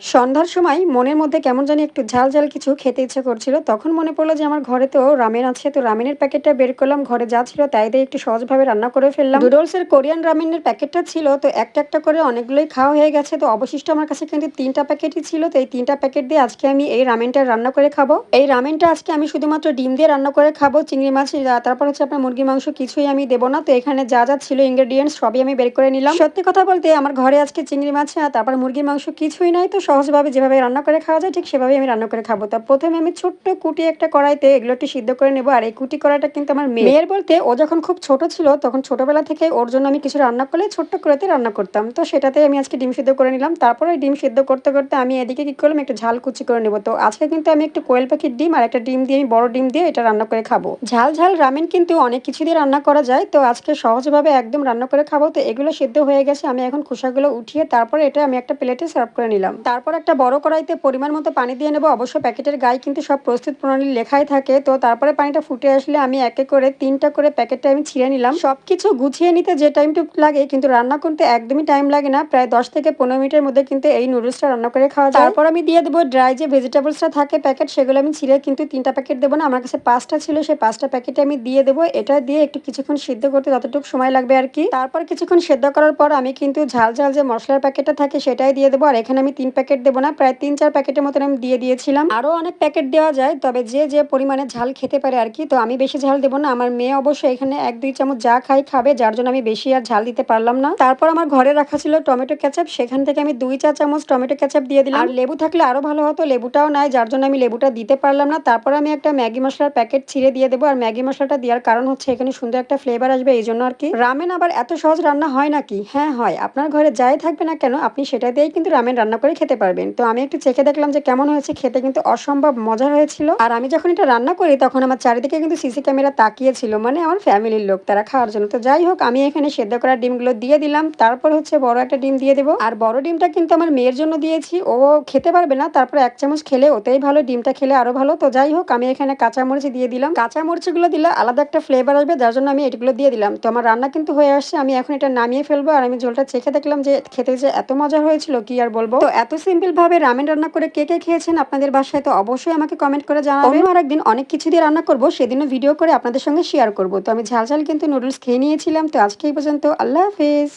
সন্ধ্যার সময় মনের মধ্যে কেমন জানি একটু ঝাল ঝাল কিছু খেতে ইচ্ছে করছিল। তখন মনে পড়ল যে আমার ঘরে তো রামেন আছে, তো রামেনের প্যাকেটটা বের করলাম, ঘরে যা ছিল তাই দিয়ে একটু সহজভাবে রান্না করে ফেললাম। নুডলসের কোরিয়ান রামেনের প্যাকেটটা ছিল, তো একটা একটা করে অনেকগুলোই খাওয়া হয়ে গেছে, তো অবশিষ্ট আমার কাছে কিন্তু তিনটা প্যাকেটই ছিল, তো এই তিনটা প্যাকেট দিয়ে আজকে আমি এই রামেনটা রান্না করে খাব। এই রামেনটা আজকে আমি শুধুমাত্র ডিম দিয়ে রান্না করে খাব, চিংড়ি মাছ তারপর হচ্ছে আপনার মুরগি মাংস কিছুই আমি দেবো না, তো এখানে যা যা ছিল ইনগ্রেডিয়েন্টস সবই আমি বের করে নিলাম। সত্যি কথা বলতে আমার ঘরে আজকে চিংড়ি মাছ তারপর মুরগির মাংস কিছুই নাই, তো সহজভাবে যেভাবে রান্না করে খাওয়া যায়, ঠিক সেভাবে আমি রান্না করে খাব। তা প্রথমে আমি ছোট্ট কুটি একটা কড়াইতে এগুলো একটু সিদ্ধ করে নেব, আর এই কুটি কড়াইটা কিন্তু আমার মেয়ের। বলতে ও যখন খুব ছোট ছিল, তখন ছোটবেলা থেকে ওর জন্য আমি কিছু রান্না করলে ছোট্ট করেতে রান্না করতাম। তো সেটাতে আমি আজকে ডিম সিদ্ধ করে নিলাম। তারপরে ডিম সিদ্ধ করতে করতে আমি এদিকে কি করলাম, একটু ঝাল কুচি করে নেব। তো আজকে কিন্তু আমি একটু কোয়েল পাখির ডিম আর একটা ডিম দিয়ে, আমি বড় ডিম দিয়ে এটা রান্না করে খাব। ঝাল ঝাল রামেন কিন্তু অনেক কিছু দিয়ে রান্না করা যায়। তো আজকে সহজভাবে একদম রান্না করে খাব। তো এগুলো সিদ্ধ হয়ে গেছে, আমি এখন খোসাগুলো উঠিয়ে তারপরে এটা আমি একটা প্লেটে সার্ভ করে নিলাম। তারপর একটা বড় কড়াইতে পরিমাণ মতো পানি দিয়ে নেব। অবশ্য প্যাকেটের গায়ে কিন্তু সব প্রস্তুত প্রণালী লেখাই থাকে। তো তারপরে পানিটা ফুটে আসলে আমি একে করে তিনটা করে প্যাকেটটা আমি ছিঁড়ে নিলাম। সবকিছু গুছিয়ে নিতে যে টাইমটুকু লাগে কিন্তু রান্না করতে একদমই টাইম লাগে না। প্রায় দশ থেকে পনেরো মিনিটের মধ্যে কিন্তু এই নুডলসটা রান্না করে খাওয়া যায়। তারপর আমি দিয়ে দেবো ড্রাই যে ভেজিটেবলসটা থাকে প্যাকেট, সেগুলো আমি ছিঁড়ে কিন্তু তিনটা প্যাকেট দেবো না। আমার কাছে পাঁচটা ছিল, সেই পাঁচটা প্যাকেটে আমি দিয়ে দেবো। এটা দিয়ে একটু কিছুক্ষণ সিদ্ধ করতে যতটুকু সময় লাগবে আর কি। তারপর কিছুক্ষণ সেদ্ধ করার পর আমি কিন্তু ঝাল ঝাল যে মশলার প্যাকেটটা থাকে সেটাই দিয়ে দেবো। আর এখানে আমি তিন প্যাকেট দেবো না। প্রায় তিন, চার প্যাকেটের মতন আমি দিয়ে দিয়েছিলাম। আরও অনেক প্যাকেট দেওয়া যায়, তবে যে যে পরিমাণে ঝাল খেতে পারে আর কি, তো আমি বেশি ঝাল দেবো না। আমার মেয়ে অবশ্যই এখানে এক, দুই চামচ যা খাই খাবে, যার জন্য আমি বেশি আর ঝাল দিতে পারলাম না। তারপর আমার ঘরে রাখা ছিল টমেটো ক্যাচাপ সেখান থেকে আমি দুই চা চামচ টমেটো ক্যাচাপ দিয়ে দিলাম। আর লেবু থাকলে আরও ভালো হতো, লেবুটাও নাই, যার জন্য আমি লেবুটা দিতে পারলাম না। তারপর আমি একটা ম্যাগি মশলার প্যাকেট ছিঁড়ে দিয়ে দেবো। আর ম্যাগি মশলাটা দেওয়ার কারণ হচ্ছে, এখানে সুন্দর একটা ফ্লেভার আসবে এই জন্য আর কি। রামেন আবার এত সহজ রান্না হয় নাকি? হ্যাঁ হয়। আপনার ঘরে যাই থাকবে না কেন, আপনি সেটা দিয়েই কিন্তু রামেন রান্না করে খেতে পারবেন। তো আমি একটু চেখে দেখলাম যে কেমন হয়েছে, খেতে কিন্তু অসম্ভব মজা হয়েছিল। আর আমি যখন এটা রান্না করি, তখন আমার চারিদিকে কিন্তু সিসি ক্যামেরা তাকিয়েছিল মানে আমার ফ্যামিলির লোক, তারা খাওয়ার জন্য। তো যাই হোক, আমি এখানে সেদ্ধ করা ডিমগুলো দিয়ে দিলাম। তারপর হচ্ছে বড় একটা ডিম দিয়ে দেবো। আর বড় ডিমটা কিন্তু আমার মেয়ের জন্য দিয়েছি। ও খেতে পারবে না, তারপর এক চামচ খেলে ওতেই ভালো, ডিমটা খেলে আরও ভালো। তো যাই হোক, আমি এখানে কাঁচামরিচ দিয়ে দিলাম। কাঁচামরিচগুলো দিলে আলাদা একটা ফ্লেভার আসবে, যার জন্য আমি এগুলো দিয়ে দিলাম। তো আমার রান্না কিন্তু হয়ে আসছে, আমি এখন এটা নামিয়ে ফেলব। আর আমি ঝোলটা চেখে দেখলাম যে খেতে যে এত মজা হয়েছিল, কি আর বলব? তো এত সিম্পল ভাবে রামেন রান্না করে কে কে খেয়েছেন আপনাদের বাসায় তো অবশ্যই আমাকে কমেন্ট করে জানাবেন। আর একদিন অনেক কিছু দিয়ে রান্না করব সেদিনও ভিডিও করে আপনাদের সঙ্গে শেয়ার করব। তো আমি ঝাল ঝাল কিন্তু নুডলস খেয়ে নিয়েছিলাম। তো আজকে এই পর্যন্ত আল্লাহ হাফেজ।